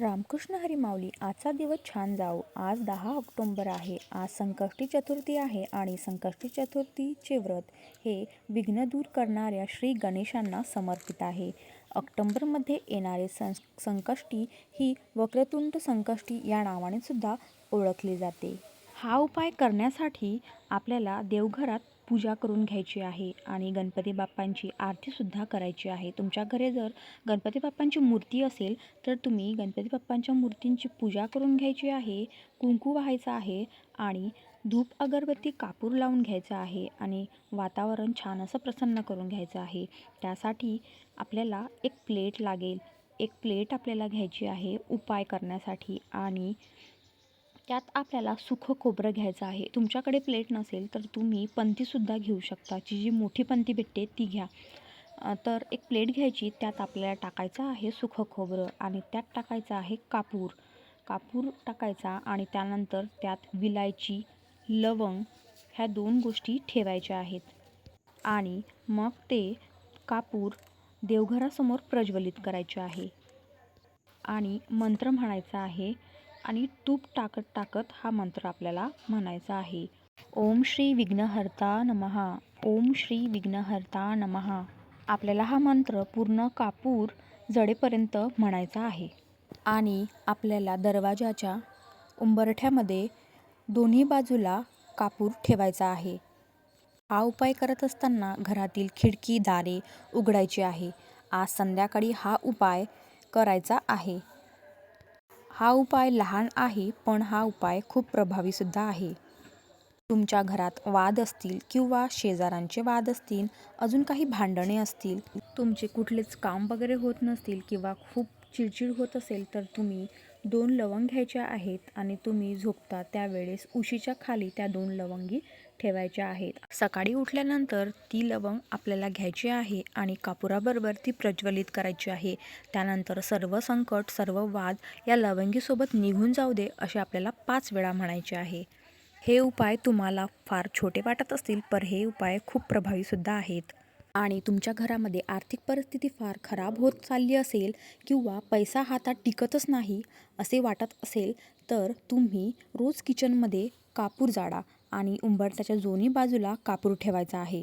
रामकृष्ण हरी माऊली आजचा दिवस छान जाओ आज दहा ऑक्टोंबर आहे. आज संकष्टी चतुर्थी आहे आणि संकष्टी चतुर्थीचे व्रत हे विघ्न दूर करणाऱ्या श्री गणेशांना समर्पित आहे. ऑक्टोंबरमध्ये येणारे सं संकष्टी ही वक्रतुंड संकष्टी या नावाने सुद्धा ओळखली जाते. हा उपाय करण्यासाठी आपल्याला देवघरात पूजा करून घ्यायची आहे आणि गणपती बाप्पांची आरतीसुद्धा करायची आहे. तुमच्या घरी जर गणपती बाप्पांची मूर्ती असेल तर तुम्ही गणपती बाप्पांच्या मूर्तींची पूजा करून घ्यायची आहे कुंकू व्हायचं आहे आणि धूप अगरबत्ती कापूर लावून घ्यायचं आहे आणि वातावरण छान असं प्रसन्न करून घ्यायचं आहे. त्यासाठी आपल्याला एक प्लेट लागेल. एक प्लेट आपल्याला घ्यायची आहे उपाय करण्यासाठी आणि त्यात आपल्याला सुखं खोबरं घ्यायचं आहे. तुमच्याकडे प्लेट नसेल तर तुम्ही पंतीसुद्धा घेऊ शकता. जी जी मोठी पंती भेटते ती घ्या. तर एक प्लेट घ्यायची. त्यात आपल्याला टाकायचं आहे सुखं खोबरं आणि त्यात टाकायचं आहे कापूर. कापूर टाकायचा आणि त्यानंतर त्यात विलायची लवंग ह्या दोन गोष्टी ठेवायच्या आहेत. आणि मग ते कापूर देवघरासमोर प्रज्वलित करायचे आहे. आणि मंत्र म्हणायचा आहे आणि तूप टाकत टाकत हा मंत्र आपल्याला म्हणायचा आहे. ओम श्री विघ्नहर्ता नमहा ओम श्री विघ्नहर्ता नमहा आपल्याला हा मंत्र पूर्ण कापूर जडेपर्यंत म्हणायचा आहे. आणि आपल्याला दरवाजाच्या उंबरठ्यामध्ये दोन्ही बाजूला कापूर ठेवायचा आहे. हा उपाय करत असताना घरातील खिडकी दारे उघडायची आहे. आज संध्याकाळी हा उपाय करायचा आहे. हा उपाय लहान आहे पण हा उपाय खूप प्रभावीसुद्धा आहे. तुमच्या घरात वाद असतील किंवा शेजारांचे वाद असतील अजून काही भांडणे असतील तुमचे कुठलेच काम वगैरे होत नसतील किंवा खूप चिडचिड होत असेल तर तुम्ही दोन लवंग घ्यायच्या आहेत आणि तुम्ही झोपता त्यावेळेस उशीच्या खाली त्या दोन लवंगी ठेवायच्या आहेत. सकाळी उठल्यानंतर ती लवंग आपल्याला घ्यायची आहे आणि कापुराबरोबर ती प्रज्वलित करायची आहे. त्यानंतर सर्व संकट सर्व वाद या लवंगीसोबत निघून जाऊ दे असे आपल्याला पाच वेळा म्हणायचे आहे. हे उपाय तुम्हाला फार छोटे वाटत असतील पर हे उपाय खूप प्रभावीसुद्धा आहेत. आणि तुमच्या घरामध्ये आर्थिक परिस्थिती फार खराब होत चालली असेल किंवा पैसा हातात टिकतच नाही असे वाटत असेल तर तुम्ही रोज किचनमध्ये कापूर जाळा. आणि उंबरठ्याच्या दोन्ही बाजूला कापूर ठेवायचा आहे.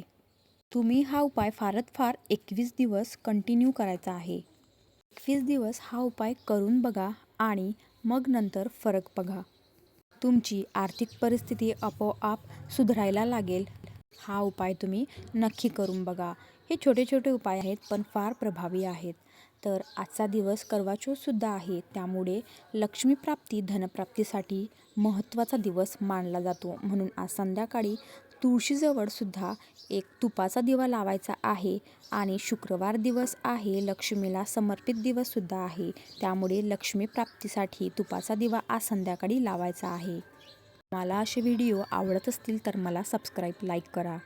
तुम्ही हा उपाय फारच फार एकवीस दिवस कंटिन्यू करायचा आहे. एकवीस दिवस हा उपाय करून बघा आणि मग नंतर फरक बघा. तुमची आर्थिक परिस्थिती आपोआप सुधारायला लागेल. हा उपाय तुम्ही नक्की करून बघा. हे छोटे छोटे उपाय आहेत पण फार प्रभावी आहेत. तर आजचा दिवस करवाचौथसुद्धा आहे. त्यामुळे लक्ष्मीप्राप्ती धनप्राप्तीसाठी महत्त्वाचा दिवस मानला जातो. म्हणून आज संध्याकाळी तुळशीजवळसुद्धा एक तुपाचा दिवा लावायचा आहे आणि शुक्रवार दिवस आहे. लक्ष्मीला समर्पित दिवससुद्धा आहे. त्यामुळे लक्ष्मीप्राप्तीसाठी तुपाचा दिवा आज संध्याकाळी लावायचा आहे. मला असे व्हिडिओ आवडत असतील तर मला सबस्क्राईब लाईक करा.